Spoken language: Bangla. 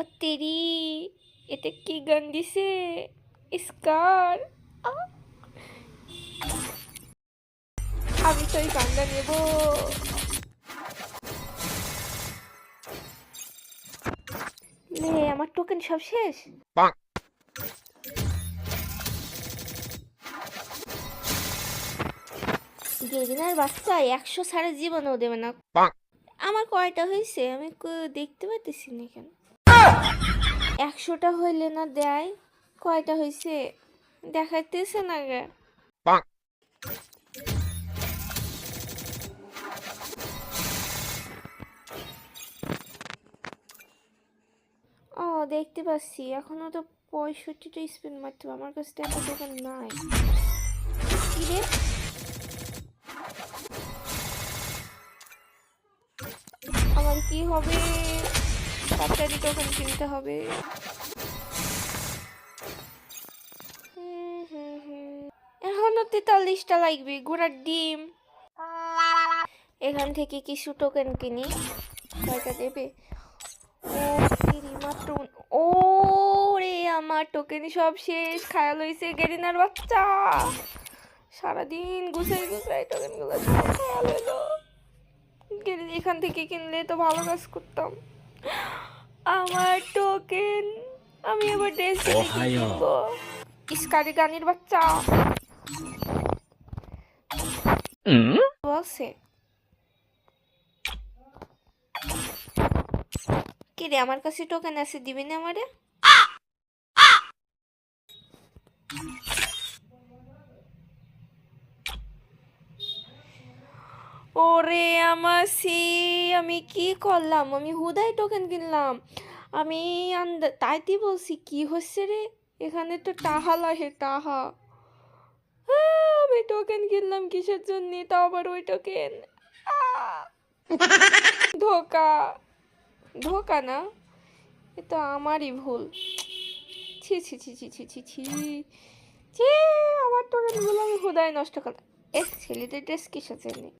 ও তেরি এতে কি গান দিছে স্কার আমি তো এই গানটা নেব লে আমার টোকেন সব শেষ গেরিনার বাচ্চা একশো সারা জীবনেও দেবে না। আমার কয়টা হয়েছে? আমি দেখতে পাইতেছি না কেন? একশোটা হইলে না দেয় কয়টা হয়েছে দেখাইতেছে না গে। ও দেখতে পাচ্ছি। এখনও তো পঁয়ষট্টিটা স্পিন মারতে হবে। আমার কাছে এত দোকান নাই। রে? আমার কি হবে? তাড়াতাড়ি টোকেন কিনতে হবে। এখনও তেতাল্লিশটা লাগবে, ঘোড়ার ডিম। এখান থেকে কিছু টোকেন কিনি। কয়টা দেবে? মাত্র ও রে আমার টোকেন সব শেষ। খায়াল হইছে গেরিনার বাচ্চা। সারাদিন গুছাই গুছাই টোকেনগুলো সব খায়াল গেরি এখান থেকে কিনলে তো ভালো কাজ করতাম। আমার টোকেন আমি এবার ড্রেস কিনবো ইস্কারি গানির বাচ্চা। বলছে। কি রে আমার কাছে টোকেন আছে দিবি না আমারে? ওরে আমার সি আমি কি করলাম? আমি হুদাই টোকেন কিনলাম। আমি আন্দ- তাইতে বলছি, কি হচ্ছে রে? এখানে তো টাহা লাগে, টাহা। আমি টোকেন কিনলাম কিসের জন্য? তাও আবার ওই টোকেন ধোকা। ধোকা না? এ তো আমারই ভুল। ছি ছি ছি ছি ছি ছি ছি ছি আমার টোকেনগুলো আমি হুদায় নষ্ট করলাম। এ, ছেলেদের ড্রেস কিসের জন্য?